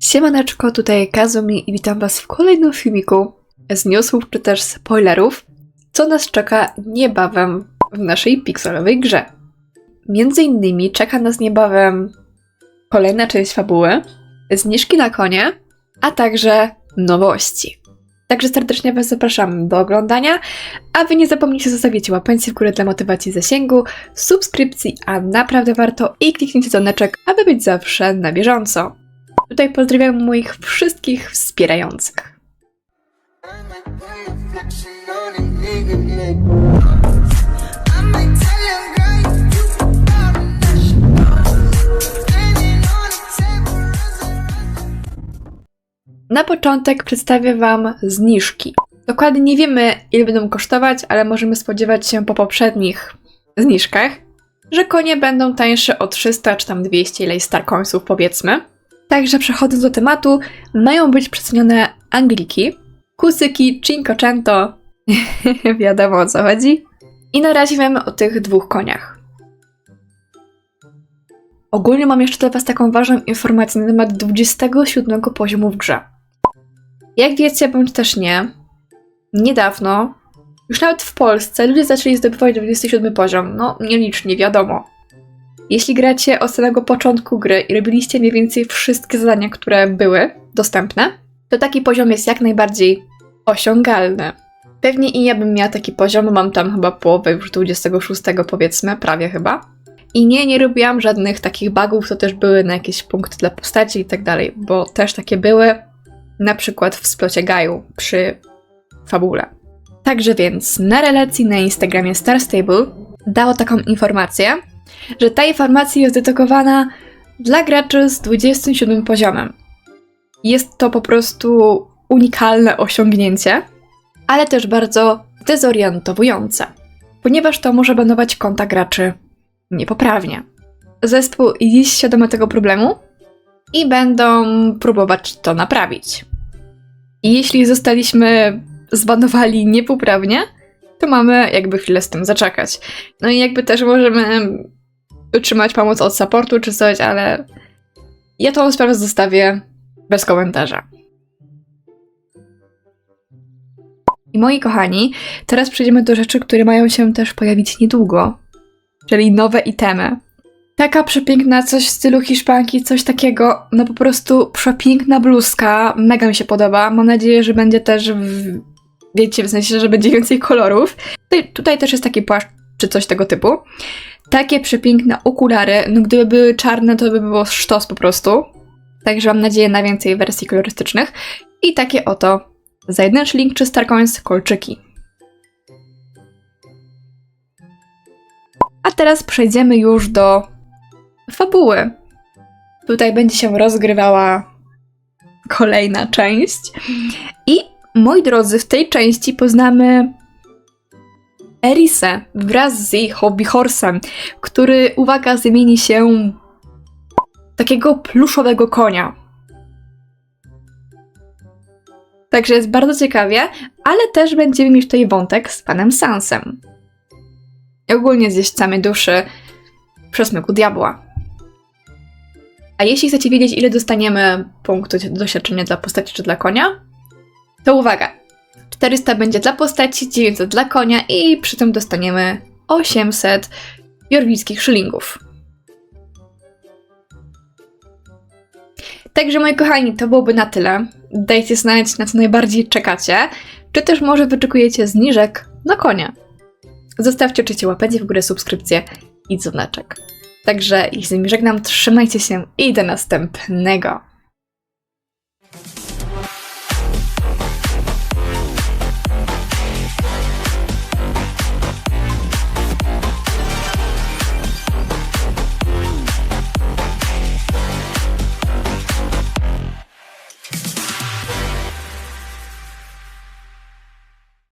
Siemaneczko, tutaj Kazumi i witam was w kolejnym filmiku z newsów czy też spoilerów, co nas czeka niebawem w naszej pikselowej grze. Między innymi czeka nas niebawem kolejna część fabuły, zniżki na konie, a także nowości. Także serdecznie Was zapraszam do oglądania, a Wy nie zapomnijcie zostawić łapeńcy w górę dla motywacji zasięgu, subskrypcji, a naprawdę warto i kliknijcie dzwoneczek, aby być zawsze na bieżąco. Tutaj pozdrawiam moich wszystkich wspierających. Na początek przedstawię Wam zniżki. Dokładnie nie wiemy, ile będą kosztować, ale możemy spodziewać się po poprzednich zniżkach, że konie będą tańsze o 300 czy tam 200 ileś starcoinsów powiedzmy. Także przechodząc do tematu, mają być przecenione angliki, kusyki, cinquecento, wiadomo o co chodzi. I na razie wiemy o tych dwóch koniach. Ogólnie mam jeszcze dla Was taką ważną informację na temat 27 poziomu w grze. Jak wiecie, bądź też nie, niedawno, już nawet w Polsce, ludzie zaczęli zdobywać 27 poziom. No, nielicznie, wiadomo. Jeśli gracie od samego początku gry i robiliście mniej więcej wszystkie zadania, które były dostępne, to taki poziom jest jak najbardziej osiągalny. Pewnie i ja bym miała taki poziom, mam tam chyba połowę już 26 powiedzmy, prawie chyba. I nie, nie robiłam żadnych takich bugów, to też były na jakieś punkty dla postaci i tak dalej, bo też takie były, na przykład w splocie Gaju przy fabule. Także więc na relacji na Instagramie Star Stable dało taką informację, że ta informacja jest dedykowana dla graczy z 27 poziomem. Jest to po prostu unikalne osiągnięcie, ale też bardzo dezorientowujące, ponieważ to może banować konta graczy niepoprawnie. Zespół jest świadomy tego problemu i będą próbować to naprawić. I jeśli zostaliśmy zbanowali niepoprawnie, to mamy jakby chwilę z tym zaczekać. No i jakby też możemy otrzymać pomoc od supportu czy coś, ale ja tą sprawę zostawię bez komentarza. I moi kochani, teraz przejdziemy do rzeczy, które mają się też pojawić niedługo, czyli nowe itemy. Taka przepiękna, coś w stylu hiszpanki, coś takiego, no po prostu przepiękna bluzka, mega mi się podoba. Mam nadzieję, że będzie też, w, wiecie, w sensie, że będzie więcej kolorów. Tutaj, tutaj też jest taki płaszcz, czy coś tego typu. Takie przepiękne okulary, no gdyby były czarne, to by było sztos po prostu. Także mam nadzieję na więcej wersji kolorystycznych. I takie oto, za jeden czy Starcoins, kolczyki. A teraz przejdziemy już do fabuły. Tutaj będzie się rozgrywała kolejna część. I moi drodzy, w tej części poznamy Erisę wraz z jej hobby horsem, który, uwaga, zamieni się takiego pluszowego konia. Także jest bardzo ciekawie, ale też będziemy mieć tutaj wątek z panem Sansem. I ogólnie z jeźdźcami duszy przesmyku diabła. A jeśli chcecie wiedzieć, ile dostaniemy punktów doświadczenia dla postaci czy dla konia, to uwaga, 400 będzie dla postaci, 900 dla konia i przy tym dostaniemy 800 jorwickich szylingów. Także moi kochani, to byłoby na tyle. Dajcie znać, na co najbardziej czekacie, czy też może wyczekujecie zniżek na konia. Zostawcie oczywiście łapecie w górę, subskrypcję i dzwoneczek. Także i z nimi żegnam, trzymajcie się i do następnego.